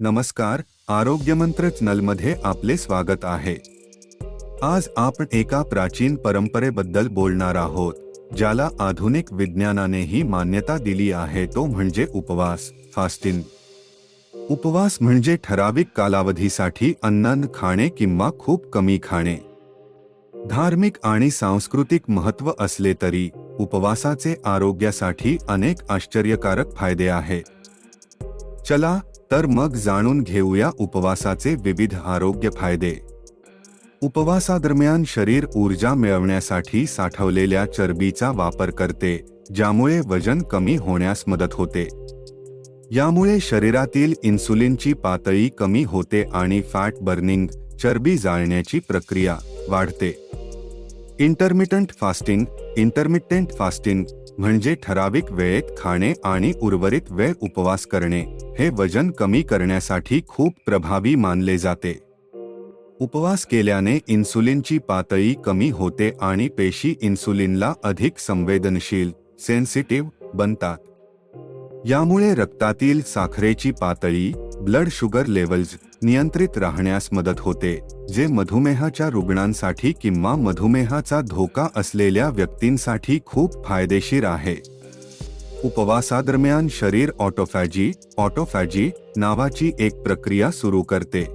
नमस्कार आरोग्यमंत्र चॅनलमध्ये आपले स्वागत आहे. आज आपण एका प्राचीन परंपरेबद्दल बोलणार आहोत ज्याला आधुनिक विज्ञानानेही मान्यता दिली आहे तो म्हणजे उपवास फास्टिंग. उपवास म्हणजे ठराविक कालावधीसाठी अन्न खाणे किंवा खूप कमी खाणे. धार्मिक आणि सांस्कृतिक महत्त्व असले तरी उपवासाचे आरोग्यासाठी अनेक आश्चर्यकारक फायदे आहेत. चला तर मग जाणून घेऊया उपवासाचे विविध आरोग्य फायदे. उपवासादरम्यान शरीर ऊर्जा मिळवण्यासाठी साठवलेल्या चरबीचा वापर करते ज्यामुळे वजन कमी होण्यास मदत होते. यामुळे शरीरातील इन्सुलिनची पातळी कमी होते आणि फॅट बर्निंग चरबी जाळण्याची प्रक्रिया वाढते. इंटरमिटंट फास्टिंग इंटरमिटंट फास्टिंग म्हणजे ठराविक वेळेत खाणे आणि उर्वरित वेळ उपवास करणे. हे वजन कमी करण्यासाठी खूप प्रभावी मानले जाते. उपवास केल्याने इन्सुलिनची पातळी कमी होते आणि पेशी इन्सुलिनला अधिक संवेदनशील सेन्सिटिव्ह बनतात. यामुळे रक्तातील साखरेची पातळी ब्लड शुगर लेवल्स नियंत्रित राहण्यास मदत होते जे मधुमेहाच्या रुग्णांसाठी किंवा मधुमेहाचा धोका असलेल्या व्यक्तींसाठी खूप फायदेशीर आहे. उपवासादरम्यान शरीर ऑटोफॅजी ऑटोफॅजी नावाची एक प्रक्रिया सुरू करते.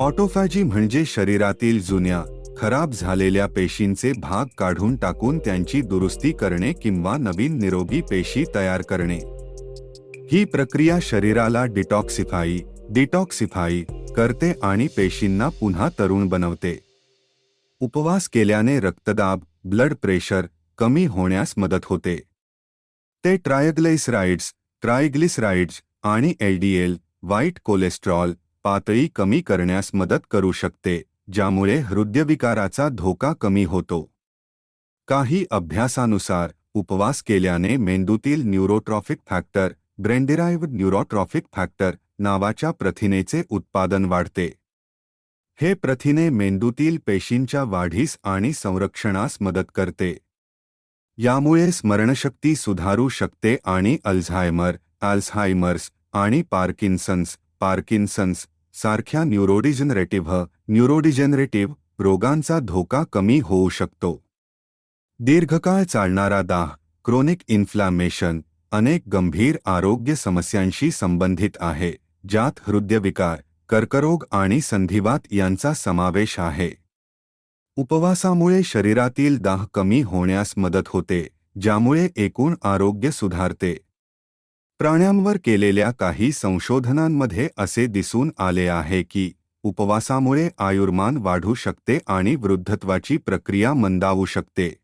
ऑटोफॅजी म्हणजे शरीरातील जुन्या खराब झालेल्या पेशींचे भाग काढून टाकून त्यांची दुरुस्ती करणे किंवा नवीन निरोगी पेशी तयार करणे. ही प्रक्रिया शरीराला डिटॉक्सिफाई डिटॉक्सिफाई करते आणि पेशींना पुन्हा तरुण बनवते. उपवास केल्याने रक्तदाब ब्लड प्रेशर कमी होण्यास मदत होते. ते ट्रायग्लाइसराइड्स ट्रायग्लिसराइड्स आणि एलडीएल वाईट कोलेस्ट्रॉल पातळी कमी करण्यास मदत करू शकते ज्यामुळे हृदयविकाराचा धोका कमी होतो. काही अभ्यासानुसार उपवास केल्याने मेंदूतील neurotrophic factor brain derived neurotrophic factor नावाच्या प्रथिनेचे उत्पादन वाढते. हे प्रथिने मेंदूतील पेशींच्या वाढीस आणि संरक्षणास मदत करते. यामुळे स्मरणशक्ती सुधारू शकते आणि अल्झायमर अल्झायमर्स आणि पार्किन्सन्स पार्किन्सन्स सारख्या न्यूरोडिजनरेटिव्ह न्यूरोडिजनरेटिव्ह रोगांचा धोका कमी होऊ शकतो. दीर्घकाळ चालणारा दाह क्रोनिक इन्फ्लॅमेशन अनेक गंभीर आरोग्य समस्यांशी संबंधित आहे. ज्यात हृदयविकार कर्करोग आणि संधिवात यांचा समावेश आहे. उपवासामुळे शरीरातील दाह कमी होण्यास मदत होते, ज्यामुळे एकूण आरोग्य सुधारते. प्राण्यांवर केलेल्या काही संशोधनांमध्ये असे दिसून आले आहे की, उपवासामुळे आयुर्मान वाढू शकते आणि वृद्धत्वाची प्रक्रिया मंदावू शकते.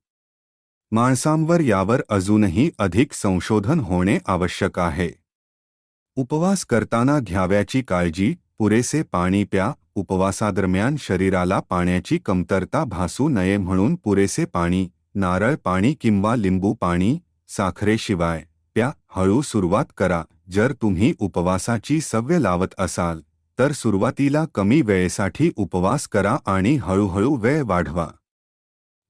माणसांवर यावर अजूनही अधिक संशोधन होणे आवश्यक आहे. उपवास करताना घ्याव्याची काळजी पुरेसे पाणी प्या उपवासादरम्यान शरीराला पाण्याची कमतरता भासू नये म्हणून पुरेसे पाणी नारळ पाणी किंवा लिंबू पाणी साखरेशिवाय प्या हळू सुरुवात करा. जर तुम्ही उपवासाची सवय लावत असाल तर सुरुवातीला कमी वेळेसाठी उपवास करा आणि हळूहळू वेळ वाढवा.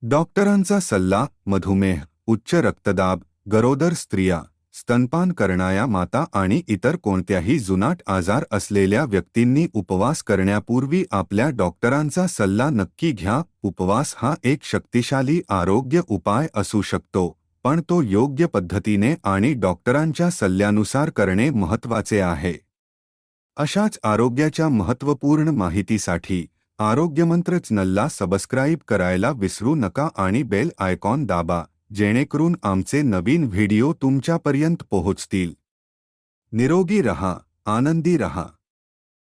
डॉक्टरांचा सल्ला मधुमेह उच्च रक्तदाब गरोदर स्त्रिया स्तनपान करणाऱ्या माता आणि इतर कोणत्याही जुनाट आजार असलेल्या व्यक्तींनी उपवास करण्यापूर्वी आपल्या डॉक्टरांचा सल्ला नक्की घ्या. उपवास हा एक शक्तिशाली आरोग्य उपाय असू शकतो पण तो योग्य पद्धतीने आणि डॉक्टरांच्या सल्ल्यानुसार करणे महत्त्वाचे आहे. अशाच आरोग्याच्या महत्त्वपूर्ण माहितीसाठी आरोग्यमंत्रच नल्ला सबस्क्राईब करायला विसरू नका आणि बेल आयकॉन दाबा. जेणेकरून आमचे नवीन व्हिडिओ तुमच्यापर्यंत पोहोचतील. निरोगी रहा आनंदी रहा.